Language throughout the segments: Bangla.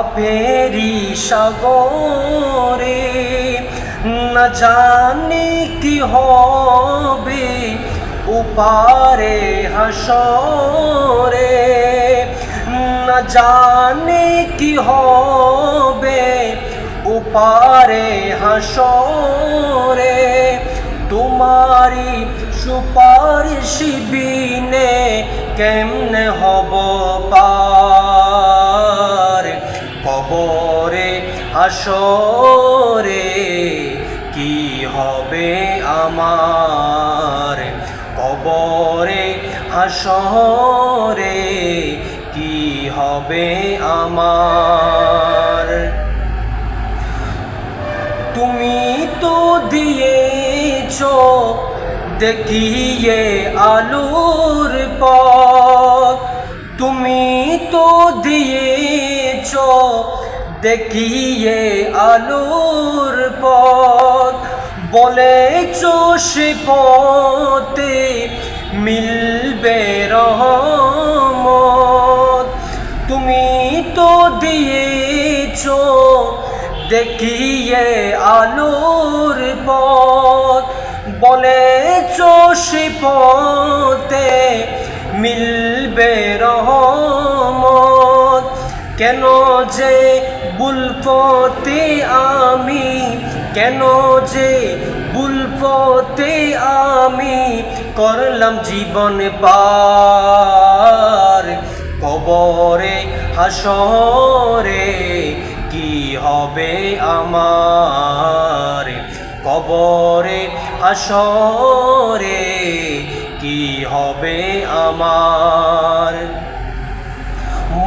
পাপেরি সাগরে। না জানি কি হবে উপারে হাসরে। না জানি কি হবে উপারে হাসরে। তোমারি সুপারিশ বিনে কেমনে হব পার কবরে আসরে কি হবে আমার? কবরে, হাসরে, কি হবে আমার? তুমি তো দিয়েছ, দেখিয়ে আলোর পথ। তুমি তো দিয়েছ দেখিয়ে আলোর পথ, বলেছ সে পথে মিলবে রহমত। তুমি তো দিয়েছ দেখিয়ে আলোর পথ, বলেছ সে পথে মিলবে কেন যে বুলপতে আমি? কেন যে বুলপতে আমি? করলাম জীবন পার। কবরে, হাসরে কি হবে আমার? কবরে, হাসরে কি হবে আমার?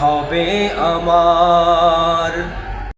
হবে আমার।